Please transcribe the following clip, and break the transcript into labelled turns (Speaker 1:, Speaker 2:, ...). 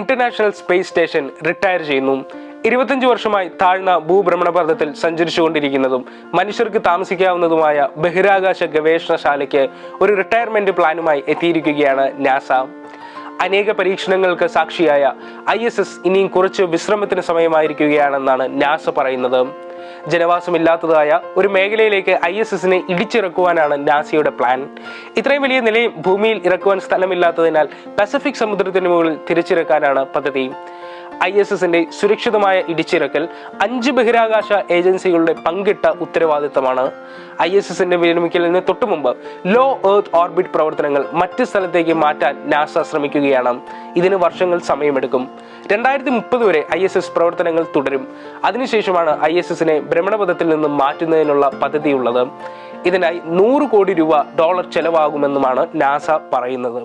Speaker 1: International space station retire ചെയ്യുന്നു. ഇരുപത്തഞ്ച് വർഷമായി താഴ്ന്ന ഭൂഭ്രമണപഥത്തിൽ സഞ്ചരിച്ചുകൊണ്ടിരിക്കുന്നതും മനുഷ്യർക്ക് താമസിക്കാവുന്നതുമായ ബഹിരാകാശ ഗവേഷണശാലയ്ക്ക് ഒരു റിട്ടയർമെന്റ് പ്ലാനുമായി എത്തിയിരിക്കുകയാണ് നാസ. അനേക പരീക്ഷണങ്ങൾക്ക് സാക്ഷിയായ ഐ എസ് എസ് ഇനിയും കുറച്ച് വിശ്രമത്തിന് സമയമായിരിക്കുകയാണെന്നാണ് നാസ പറയുന്നത്. ജനവാസമില്ലാത്തതായ ഒരു മേഖലയിലേക്ക് ഐ എസ് എസിനെ ഇടിച്ചിറക്കുവാനാണ് നാസിയുടെ പ്ലാൻ. ഇത്രയും വലിയ നിലയും ഭൂമിയിൽ ഇറക്കുവാൻ സ്ഥലമില്ലാത്തതിനാൽ പസഫിക് സമുദ്രത്തിന് മുകളിൽ തിരിച്ചിറക്കാനാണ് പദ്ധതി. ഐ എസ് എസിന്റെ സുരക്ഷിതമായ ഇടിച്ചിറക്കൽ അഞ്ച് ബഹിരാകാശ ഏജൻസികളുടെ പങ്കിട്ട ഉത്തരവാദിത്തമാണ്. ഐ എസ് എസിന്റെ വിരമിക്കലിന് തൊട്ടുമുമ്പ് ലോ എർത്ത് ഓർബിറ്റ് പ്രവർത്തനങ്ങൾ മറ്റ് സ്ഥലത്തേക്ക് മാറ്റാൻ നാസ ശ്രമിക്കുകയാണ്. ഇതിന് വർഷങ്ങൾ സമയമെടുക്കും. രണ്ടായിരത്തി മുപ്പത് വരെ ഐ എസ് എസ് പ്രവർത്തനങ്ങൾ തുടരും. അതിനുശേഷമാണ് ഐ എസ് എസിനെ ഭ്രമണപഥത്തിൽ നിന്ന് മാറ്റുന്നതിനുള്ള പദ്ധതിയുള്ളത്. ഇതിനായി നൂറ് കോടി രൂപ ഡോളർ ചെലവാകുമെന്നുമാണ് നാസ പറയുന്നത്.